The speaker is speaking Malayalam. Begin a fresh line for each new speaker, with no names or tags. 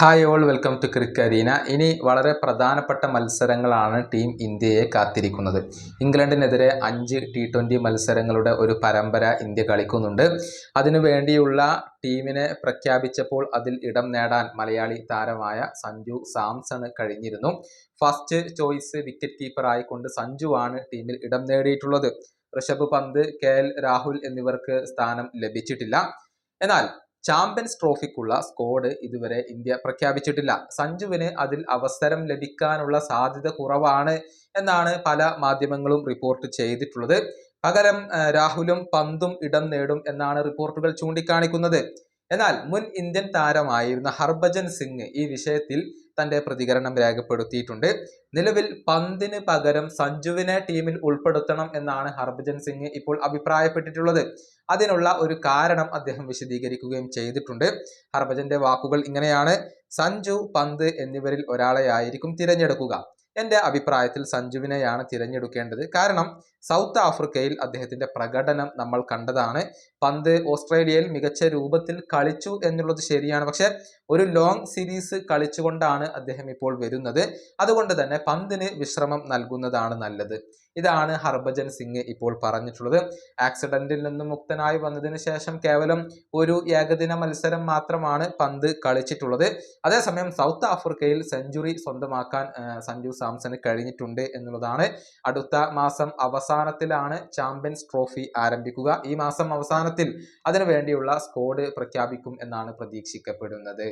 Hi all welcome to Crickarena ഇനി വളരെ പ്രധാനപ്പെട്ട മത്സരങ്ങളാണ് ടീം ഇന്ത്യയെ കാത്തിരിക്കുന്നത്. ഇംഗ്ലണ്ടിനെതിരെ അഞ്ച് ടി ട്വന്റി മത്സരങ്ങളുടെ ഒരു പരമ്പര ഇന്ത്യ കളിക്കുന്നുണ്ട്. അതിനു വേണ്ടിയുള്ള ടീമിനെ പ്രഖ്യാപിച്ചപ്പോൾ അതിൽ ഇടം നേടാൻ മലയാളി താരമായ സഞ്ജു സാംസണ് കഴിഞ്ഞിരുന്നു. ഫസ്റ്റ് ചോയ്സ് വിക്കറ്റ് കീപ്പർ ആയിക്കൊണ്ട് സഞ്ജു ആണ് ടീമിൽ ഇടം നേടിയിട്ടുള്ളത്. ഋഷഭ് പന്ത് കെ എൽ രാഹുൽ എന്നിവർക്ക് സ്ഥാനം ലഭിച്ചിട്ടില്ല. എന്നാൽ ചാമ്പ്യൻസ് ട്രോഫിക്കുള്ള സ്കോഡ് ഇതുവരെ ഇന്ത്യ പ്രഖ്യാപിച്ചിട്ടില്ല. സഞ്ജുവിന് അതിൽ അവസരം ലഭിക്കാനുള്ള സാധ്യത കുറവാണ് എന്നാണ് പല മാധ്യമങ്ങളും റിപ്പോർട്ട് ചെയ്തിട്ടുള്ളത്. പകരം രാഹുലും പന്തും ഇടം നേടും എന്നാണ് റിപ്പോർട്ടുകൾ ചൂണ്ടിക്കാണിക്കുന്നത്. എന്നാൽ മുൻ ഇന്ത്യൻ താരമായിരുന്ന ഹർഭജൻ സിംഗ് ഈ വിഷയത്തിൽ തന്റെ പ്രതികരണം രേഖപ്പെടുത്തിയിട്ടുണ്ട്. നിലവിൽ പന്തിന് പകരം സഞ്ജുവിനെ ടീമിൽ ഉൾപ്പെടുത്തണം എന്നാണ് ഹർഭജൻ സിംഗ് ഇപ്പോൾ അഭിപ്രായപ്പെട്ടിട്ടുള്ളത്. അതിനുള്ള ഒരു കാരണം അദ്ദേഹം വിശദീകരിക്കുകയും ചെയ്തിട്ടുണ്ട്. ഹർഭജന്റെ വാക്കുകൾ ഇങ്ങനെയാണ്. സഞ്ജു പന്ത് എന്നിവരിൽ ഒരാളെ ആയിരിക്കും തിരഞ്ഞെടുക്കുക. എന്റെ അഭിപ്രായത്തിൽ സഞ്ജുവിനെയാണ് തിരഞ്ഞെടുക്കേണ്ടത്. കാരണം സൗത്ത് ആഫ്രിക്കയിൽ അദ്ദേഹത്തിന്റെ പ്രകടനം നമ്മൾ കണ്ടതാണ്. പന്ത് ഓസ്ട്രേലിയയിൽ മികച്ച രൂപത്തിൽ കളിച്ചു എന്നുള്ളത് ശരിയാണ്. പക്ഷെ ഒരു ലോങ് സീരീസ് കളിച്ചുകൊണ്ടാണ് അദ്ദേഹം ഇപ്പോൾ വരുന്നത്. അതുകൊണ്ട് തന്നെ പന്തിന് വിശ്രമം നൽകുന്നതാണ് നല്ലത്. ഇതാണ് ഹർഭജൻ സിംഗ് ഇപ്പോൾ പറഞ്ഞിട്ടുള്ളത്. ആക്സിഡന്റിൽ നിന്ന് മുക്തനായി വന്നതിന് ശേഷം കേവലം ഒരു ഏകദിന മത്സരം മാത്രമാണ് പന്ത് കളിച്ചിട്ടുള്ളത്. അതേസമയം സൗത്ത് ആഫ്രിക്കയിൽ സെഞ്ചുറി സ്വന്തമാക്കാൻ സഞ്ജു സാംസന് കഴിഞ്ഞിട്ടുണ്ട് എന്നുള്ളതാണ്. അടുത്ത മാസം അവസാനത്തിലാണ് ചാമ്പ്യൻസ് ട്രോഫി ആരംഭിക്കുക. ഈ മാസം അവസാനത്തിൽ അതിനു വേണ്ടിയുള്ള സ്കോഡ് പ്രഖ്യാപിക്കും എന്നാണ് പ്രതീക്ഷിക്കപ്പെടുന്നത്.